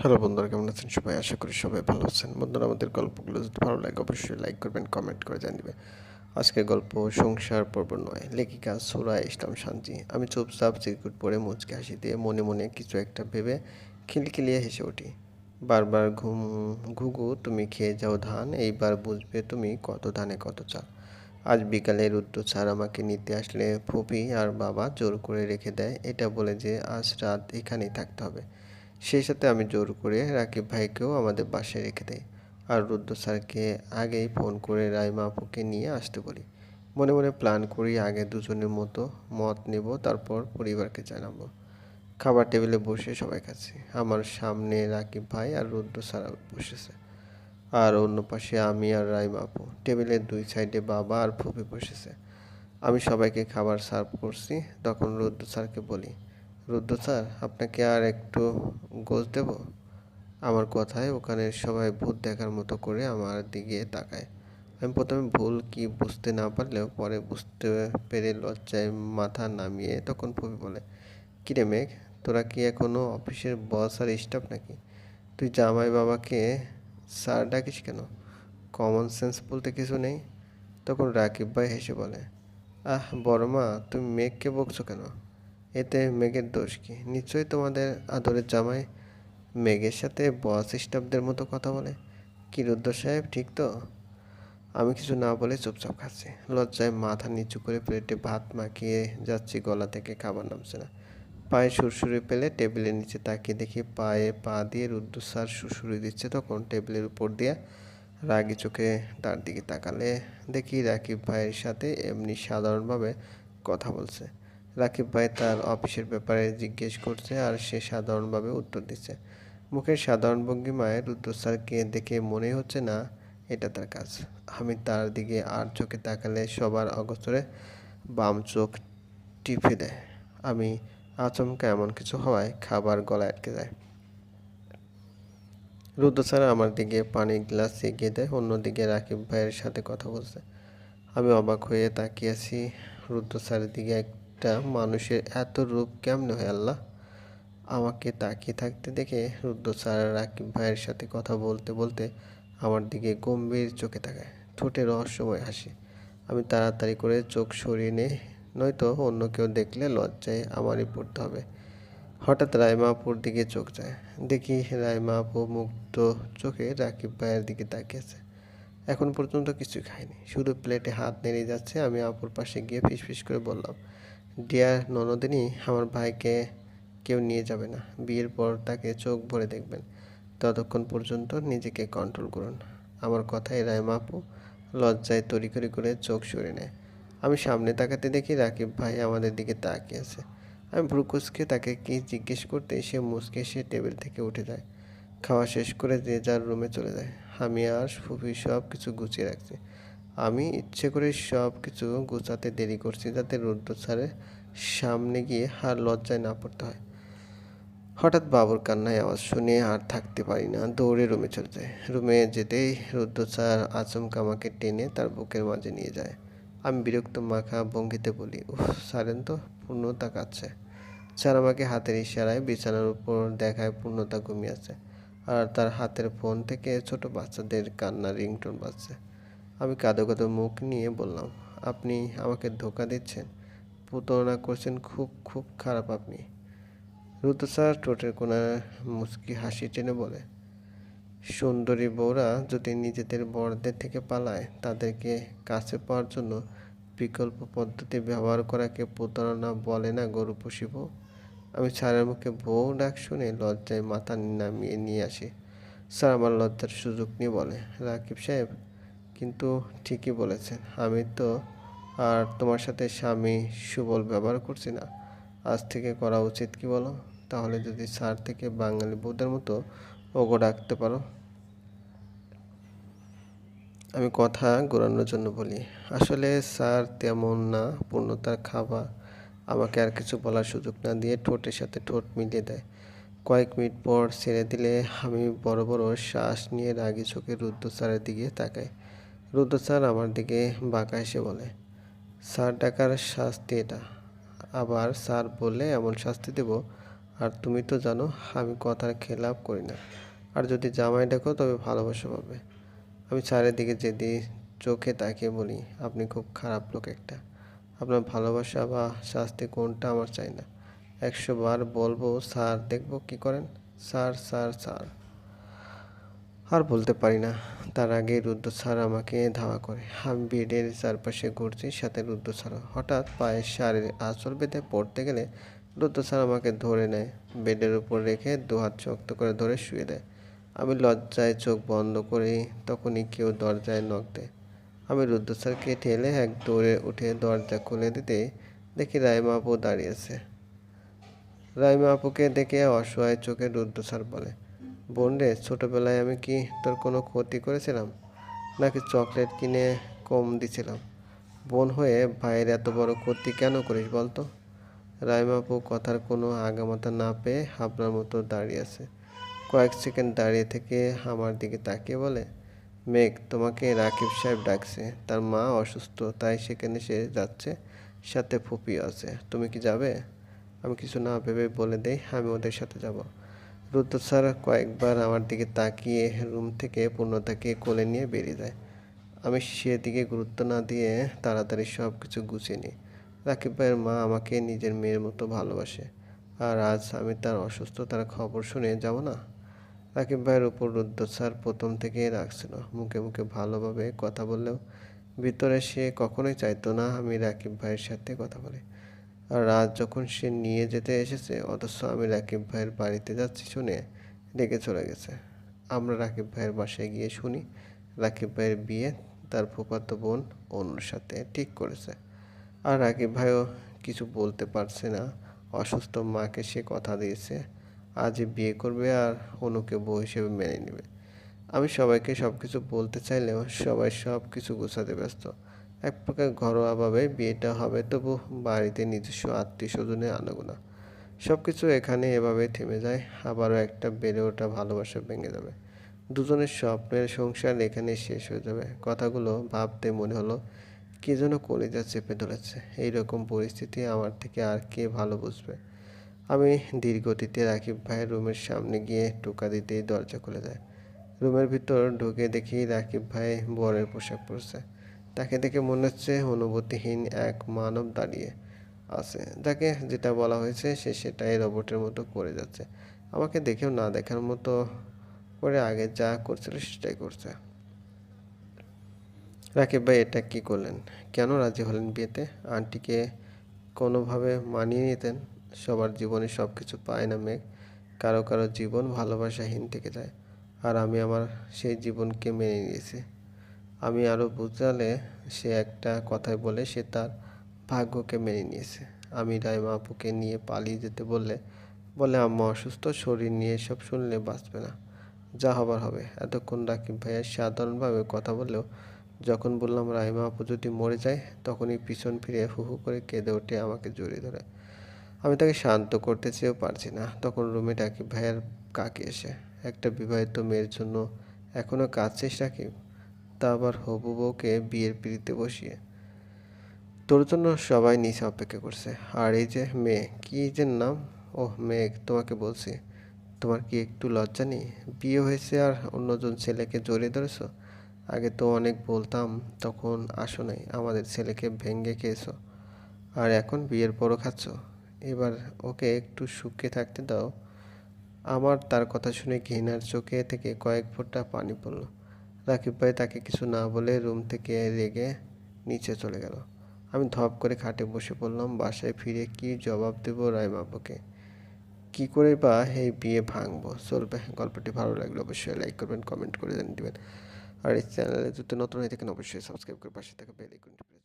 Hello বন্ধুরা, কেমন আছেন সবাই? আশা করি সবাই ভালো আছেন। বন্ধুরা, আমাদের গল্পগুলো যদি ভালো লাগে, অবশ্যই লাইক করবেন কমেন্ট করে জানিবে আজকের গল্প সংসার পর্ব নয়, লেখিকা সুরা ইসলাম শান্তি। আমি চুপচাপ চিরকুট পরে মুচকে হাসি দিয়ে মনে মনে কিছু একটা ভেবে খিলখিলিয়ে হেসে উঠি। বারবার ঘুম, ঘুঘু, তুমি খেয়ে যাও ধান, এইবার বুঝবে তুমি কত ধানে কত চাল। আজ বিকালে রুদ্র স্যার আমাকে নিতে আসলে ফুপি আর বাবা জোর করে রেখে দেয়, এটা বলে যে আজ রাত এখানেই থাকতে হবে। সেই সাথে আমি জোর করে রাকিব ভাইকেও আমাদের বাসায় রেখে দেই। আর রুদ্র স্যারকে আগেই ফোন করে রাইমা আপুকে নিয়ে আসতে বলি। মনে মনে প্ল্যান করি আগে দুজনের মতো মত নেব, তারপর পরিবারকে জানাব। খাবার টেবিলে বসে সবাই খাচ্ছি। আমার সামনে রাকিব ভাই আর রুদ্র স্যার বসেছে। আর অন্য পাশে আমি আর রাইমা আপু। টেবিলের দুই সাইডে বাবা আর ফুপি বসেছে। আমি সবাইকে খাবার সার্ভ করছি। তখন রুদ্র স্যারকে বলি রুদ্র স্যার, আপনাকে আর একটু গোজ দেব? আমার কথায় ওখানে সবাই ভূত দেখার মতো করে আমার দিকে তাকায়। আমি প্রথমে ভুল কি বুঝতে না পারলেও পরে বুঝতে পেরে লজ্জায় মাথা নামিয়ে তখন ফুপি বলে, কিরে মেঘ, তোরা কি এখনও অফিসের বস আর স্টাফ নাকি? তুই জামাই বাবাকে স্যার ডাকিস কেন? কমন সেন্স বলতে কিছু নেই? তখন রাকিব ভাই হেসে বলে, আহ বড় মা তুমি মেঘকে বকছো কেন? এতে মেঘের দোষ কি? নিশ্চয়ই তোমাদের আদরের জামাই মেঘের সাথে বস স্টাফদের মতো কথা বলে। কি রুদ্র সাহেব, ঠিক তো? আমি কিছু না বলে চুপচাপ খাচ্ছি। লজ্জায় মাথা নিচু করে প্লেটে ভাত মাখিয়ে যাচ্ছি, গলা থেকে খাবার নামছে না। পায়ে সুরসুরি পেলে টেবিলের নিচে তাকিয়ে দেখি পায়ে পা দিয়ে রুদ্র স্যার সুরসুরি দিচ্ছে তখন টেবিলের উপর দিয়ে রাগি চোখে তার দিকে তাকালে দেখি রাকিব ভাইয়ের সাথে এমনি সাধারণভাবে কথা বলছে। রাকিব ভাই তার অফিসের ব্যাপারে জিজ্ঞেস করছে আর সে সাধারণভাবে উত্তর দিচ্ছে। মুখের সাধারণ ভঙ্গিমায় রুদ্র স্যারকে দেখে মনে হচ্ছে না, এটা তার কাজ। আমি তার দিকে আর চোখে তাকালে সবার অগোচরে বাম চোখ টিপে দেয়। আমি আচমকা এমন কিছু হওয়ায় খাবার গলায় আটকে যায়। রুদ্র স্যার আমার দিকে পানির গ্লাস এগিয়ে দেয়, অন্যদিকে রাকিব ভাইয়ের সাথে কথা বলছে। আমি অবাক হয়ে তাকিয়ে আছি রুদ্র স্যারের দিকে একটা মানুষের এত রূপ কেমনে হয় আল্লাহ? আমাকে তাকিয়ে থাকতে দেখে রুদ্র স্যার রাকিব ভাইয়ের সাথে কথা বলতে বলতে আমার দিকে গম্ভীর চোখে তাকায়। ঠোঁটে রহস্যময় হাসি। আমি তাড়াতাড়ি করে চোখ সরিয়ে নিই, নয়তো অন্য কেউ দেখলে লজ্জায় আমারই পড়তে হবে। হঠাৎ রাইমা আপুর দিকে চোখ যায়। দেখি রাইমা আপু মুগ্ধ চোখে রাকিব ভাইয়ের দিকে তাকিয়েছে এখন পর্যন্ত কিছু খাইনি শুধু প্লেটে হাত নেড়ে যাচ্ছে। আমি আপুর পাশে গিয়ে ফিসফিস করে বললাম ডিয়ার ননদিনী, আমার ভাইকে কেউ নিয়ে যাবে না। বিয়ের পর তাকে চোখ ভরে দেখবেন। ততক্ষণ পর্যন্ত নিজেকে কন্ট্রোল করুন। আমার কথায় রাইমা আপু লজ্জায় তড়িঘড়ি করে চোখ সরে নেয়। আমি সামনে তাকাতে দেখি রাকিব ভাই আমাদের দিকে তাকিয়ে আছে। আমি ভ্রুকুসকে তাকে কি জিজ্ঞেস করতে সে মুসকে সে টেবিল থেকে উঠে যায়। খাওয়া শেষ করে যে যার রুমে চলে যায়। আমি আর ফুফি সব কিছু গুছিয়ে রাখছি। আমি ইচ্ছে করে সব কিছু গুছাতে দেরি করছি যাতে রুদ্র স্যারের সামনে গিয়ে আর লজ্জায় না পড়তে হয়। হঠাৎ বাবুর কান্নায় আওয়াজ শুনে আর থাকতে পারি না। দৌড়ে রুমে চলে যায়। রুমে যেতেই রুদ্র স্যার আচমকা আমাকে টেনে তার বুকের মাঝে নিয়ে যায়। আমি বিরক্ত মাখা ভঙ্গিতে বলি উফ সারেন তো, পূর্ণতা কাচ্ছে স্যার আমাকে হাতের ইশারায় বিছানার উপর দেখায় পূর্ণতা ঘুমিয়ে আছে। আর তার হাতের ফোন থেকে ছোট বাচ্চাদের কান্নার রিংটোন বাজছে। আমি কাঁদো কাঁদো মুখ নিয়ে বললাম, আপনি আমাকে ধোকা দিচ্ছেন? প্রতারণা করছেন খুব খুব খারাপ আপনি। রুদ্র স্যার ঠোঁটের কোনায় মুচকি হাসি টেনে বলে, সুন্দরী বউরা যদি নিজেদের বড়দের থেকে পালায়, তাদেরকে কাছে পাওয়ার জন্য বিকল্প পদ্ধতি ব্যবহার করাকে প্রতারণা বলে না গরু পুষিব আমি স্যারের মুখে বউ ডাক শুনে লজ্জায় মাথা নামিয়ে নিয়ে আসি। স্যার আমার লজ্জার সুযোগ নিয়ে বলে, রাকিব সাহেব কিন্তু ঠিকই বলেছেন আমি তো আর তোমার সাথে স্বামী সুবল ব্যবহার করছি না। আজ থেকে করা উচিত কি বলো? তাহলে যদি স্যার থেকে বাঙালি বউদের মতো ওগো ডাকতে পারো। আমি কথা ঘোরানোর জন্য বলি, আসলে স্যার তেমন না, পূর্ণতার খাবার আমাকে আর কিছু বলার সুযোগ না দিয়ে ঠোঁটের সাথে ঠোঁট মিলিয়ে দেয়। কয়েক মিনিট পর ছেড়ে দিলে আমি বড় বড় শ্বাস নিয়ে রাগি চোখে রুদ্র স্যারের দিকে তাকাই। রুদ্র স্যার আমার দিকে বাঁকা এসে বলে, স্যার ডাকার শাস্তি এটা। আবার স্যার বললে এমন শাস্তি দেব। আর তুমি তো জানো, আমি কথার খেলাপ করি না। আর যদি জামাই দেখো, তবে ভালোবাসা পাবে। আমি স্যারের দিকে যেদি চোখে তাকিয়ে বলি, আপনি খুব খারাপ লোক একটা। আপনার ভালোবাসা বা শাস্তি কোনটা আমার চাই না। একশো বার বলব, স্যার, দেখব কি করেন? Sir sir sir. আর বলতে পারি না। তার আগে রুদ্র স্যার আমাকে ধাওয়া করে। আমি বেডের চারপাশে ঘুরছি, সাথে রুদ্র স্যার। হঠাৎ পায়ে শাড়ির আঁচল বেঁধে পড়তে গেলে রুদ্র স্যার আমাকে ধরে নেয়। বেডের উপর রেখে দুহাত শক্ত করে ধরে শুয়ে দেয়। আমি লজ্জায় চোখ বন্ধ করি, তখনই কেউ দরজায় নখ দেয়। আমি রুদ্র স্যারকে ঠেলে এক দৌড়ে উঠে দরজা খুলে দিতে দেখি রাইমা আপু দাঁড়িয়েছে রাইমা আপুকে দেখে অসহায় চোখে রুদ্র স্যার বলে বোন রে, ছোটোবেলায় আমি কি তোর কোনো ক্ষতি করেছিলাম? নাকি চকলেট কিনে কম দিছিলাম? বোন হয়ে ভাইয়ের এত বড় ক্ষতি কেন করিস বলতো? রাইমাপু কথার কোনো আগামাতা না পেয়ে হাবনার মতো দাঁড়িয়ে আছে। কয়েক সেকেন্ড দাঁড়িয়ে থেকে আমার দিকে তাকিয়ে বলে, মেঘ, তোমাকে রাকিব সাহেব ডাকছে। তার মা অসুস্থ, তাই সেখানে সে যাচ্ছে, সাথে ফুপিও আছে। তুমি কি যাবে? আমি কিছু না ভেবে বলে দেই, আমি ওদের সাথে যাব। রুদ্র স্যার কয়েকবার আমার দিকে তাকিয়ে রুম থেকে পূর্ণতাকে কোলে নিয়ে বেরিয়ে যায়। আমি সেদিকে গুরুত্ব না দিয়ে তাড়াতাড়ি সব কিছু গুছিয়ে নিই। রাকিব ভাইয়ের মা আমাকে নিজের মেয়ের মতো ভালোবাসে। আর আজ আমি তার অসুস্থতার খবর শুনে যাব না? রাকিব ভাইয়ের উপর রুদ্র স্যার প্রথম থেকেই রাখছিল মুখে মুখে ভালোভাবে কথা বললেও ভিতরে সে কখনোই চাইতো না আমি রাকিব ভাইয়ের সাথে কথা বলি। রাত যখন সে নিয়ে যেতে এসেছে, অথচ আমি রাকিব ভাইয়ের বাড়িতে যাচ্ছি শুনে রেগে চলে গেছে। আমরা রাকিব ভাইয়ের বাসায় গিয়ে শুনি, রাকিব ভাইয়ের বিয়ে তার ফুফাতো বোন অনুর সাথে ঠিক করেছে। আর রাকিব ভাইও কিছু বলতে পারছে না, অসুস্থ মাকে সে কথা দিয়েছে আজ বিয়ে করবে আর অনুকে বউ হিসেবে মেনে নেবে। আমি সবাইকে সব কিছু বলতে চাইলেও সবাই সব কিছু গোছাতে ব্যস্ত। এক প্রকার ঘরোয়াভাবে বিয়েটা হবে, তবু বাড়িতে নিজস্ব আত্মীয় স্বজনের আনাগোনা। সব কিছু এখানে এভাবে থেমে যায়, আবারও একটা বেড়ে ওঠা ভালোবাসা ভেঙে যাবে। দুজনের স্বপ্নের সংসার এখানে শেষ হয়ে যাবে। কথাগুলো ভাবতে মনে হলো, কে যেন কলিজা চেপে ধরেছে এইরকম পরিস্থিতি আমার থেকে আর কে ভালো বুঝবে? আমি ধীরগতিতে রাকিব ভাইয়ের রুমের সামনে গিয়ে টোকা দিতেই দরজা খুলে দেয় রুমের ভিতর ঢুকে দেখি রাকিব ভাই বরের পোশাক পরছে। তাকে দেখে মনে হচ্ছে অনুভূতিহীন এক মানব দাঁড়িয়ে আছে। যাকে যেটা বলা হয়েছে, সে সেটাই রোবটের মতো করে যাচ্ছে। আমাকে দেখেও না দেখার মতো করে আগে যা করছিল, সেটাই করছে। রাকিব ভাই, এটা কি করলেন? কেন রাজি হলেন বিয়েতে? আন্টিকে কোনোভাবে মানিয়ে নিতেন? সবার জীবনে সব কিছু পায় না মেঘ। কারও কারও জীবন ভালোবাসাহীন থেকে যায়। আর আমি আমার সেই জীবনকে মেনে নিয়েছি। আমি আরও বুঝালে সে একটা কথাই বলে, সে তার ভাগ্যকে মেনে নিয়েছে। আমি রাইমা আপুকে নিয়ে পালিয়ে যেতে বললে, বলে, আম্মা, অসুস্থ, শরীর নিয়ে সব শুনলে বাঁচবে না। যা হবার হবে। এতক্ষণ রাকিব ভাইয়া সাধারণভাবে কথা বললেও, যখন বললাম, রাইমা আপু যদি মরে যায়, তখনই পিছন ফিরে হু হু করে কেঁদে ওঠে আমাকে জড়িয়ে ধরে। আমি তাকে শান্ত করতে চেয়েও পারছি না। তখন রুমে ডাকি ভাইয়ার কাকে এসে, একটা বিবাহিত মেয়ের জন্য এখনও কাঁদছিস রাকিব? তা আবার হবু বউকে বিয়ের পিড়িতে বসিয়ে। তোর জন্য সবাই নিচে অপেক্ষা করছে। আর এই যে মেয়ে, কী যে নাম? ওহ মেঘ তোমাকে বলছি। তোমার কি একটু লজ্জা নেই? বিয়ে হয়েছে আর অন্যজন ছেলেকে জড়িয়ে ধরেছ? আগে তো অনেক বলতাম, তখন আসো নাই। আমাদের ছেলেকে ভেঙ্গে খেয়েছো। আর এখন বিয়ের পরও খাচ্ছ। এবার ওকে একটু সুখে থাকতে দাও। আমার তার কথা শুনে ঘৃণার চোখে থেকে কয়েক ফোঁটা পানি পড়ল। রাকিব ভাই তাকে কিছু না বলে রুম থেকে রেগে নিচে চলে গেল। আমি ধপ করে খাটে বসে পড়লাম, বাসায় ফিরে কি জবাব দেবো রায়বাবুকে কি করে বা এই বিয়ে ভাঙবো? চলবে, গল্পটি ভালো লাগলে অবশ্যই লাইক করবেন, কমেন্ট করে জানিয়ে দেবেন। আর এই চ্যানেলে যদি নতুন হয়ে থাকেন, অবশ্যই সাবস্ক্রাইব করে পাশে থাকা বেল আইকনটি